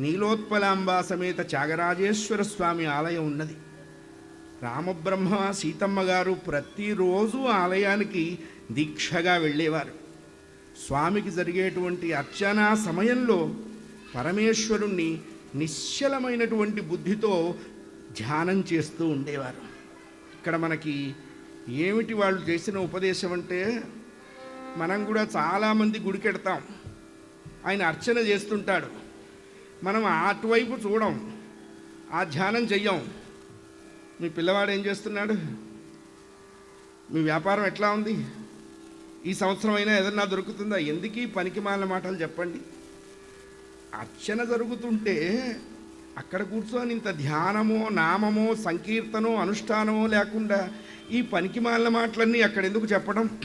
నీలోత్పలాంబా సమేత త్యాగరాజేశ్వర స్వామి ఆలయం ఉన్నది. రామబ్రహ్మ సీతమ్మ గారు ప్రతిరోజు ఆలయానికి దీక్షగా వెళ్ళేవారు. స్వామికి జరిగేటువంటి అర్చనా సమయంలో పరమేశ్వరుణ్ణి నిశ్చలమైనటువంటి బుద్ధితో ధ్యానం చేస్తూ ఉండేవారు. ఇక్కడ మనకి ఏమిటి వాళ్ళు చేసిన ఉపదేశం అంటే మనం కూడా చాలామంది గుడికెడతాం ఆయన అర్చన చేస్తుంటాడు. మనం అటువైపు చూడం ఆ ధ్యానం చెయ్యం. మీ పిల్లవాడు ఏం చేస్తున్నాడు? మీ వ్యాపారం ఎట్లా ఉంది? ఈ సంవత్సరం అయినా ఏదన్నా దొరుకుతుందా? ఎందుకు ఈ పనికి మాలిన మాటలు చెప్పండి. అర్చన జరుగుతుంటే అక్కడ కూర్చొని ఇంత ధ్యానమో నామమో సంకీర్తనో అనుష్ఠానమో లేకుండా ఈ పనికి మాలిన మాటలన్నీ అక్కడ ఎందుకు చెప్పడం?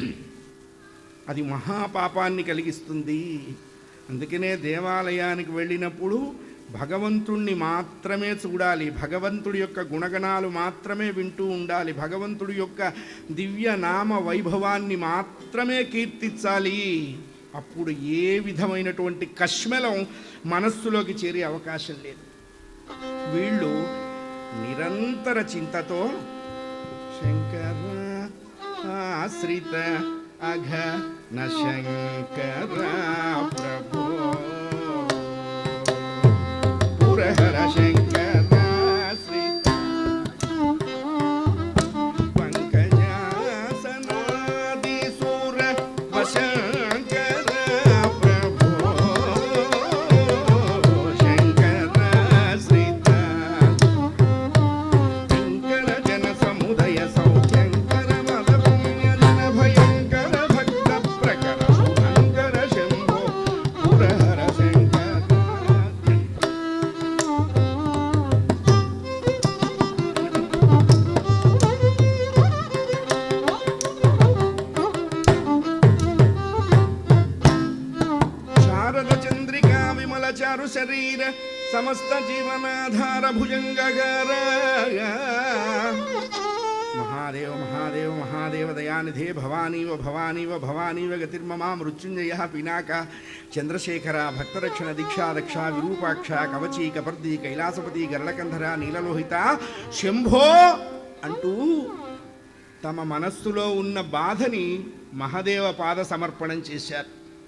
అది మహాపాపాన్ని కలిగిస్తుంది. అందుకనే దేవాలయానికి వెళ్ళినప్పుడు భగవంతుణ్ణి మాత్రమే చూడాలి. భగవంతుడి యొక్క గుణగణాలు మాత్రమే వింటూ ఉండాలి. భగవంతుడి యొక్క దివ్య నామ వైభవాన్ని మాత్రమే కీర్తించాలి. అప్పుడు ఏ విధమైనటువంటి కష్మెలం మనస్సులోకి చేరే అవకాశం లేదు. వీళ్ళు నిరంతర చింతతో శంకర ఆశ్రిత అఘ న శారద చంద్రికా విమల చారు శరీర సమస్త జీవనాధార భుజంగగార. మహాదేవ మహాదేవ మహాదేవ దయానిధే భవానీవ భవానీవ భవానీవ గతిర్మమా మృత్యుంజయ పినాక. చంద్రశేఖర భక్తరక్షణ దీక్షా దక్ష విరూపాక్ష కవచి కపర్ది కైలాసపతి గరళకంధర నీలలోహిత శంభో అంటూ తమ మనస్సులో ఉన్న బాధని మహదేవ పాద సమర్పణం చేశారు.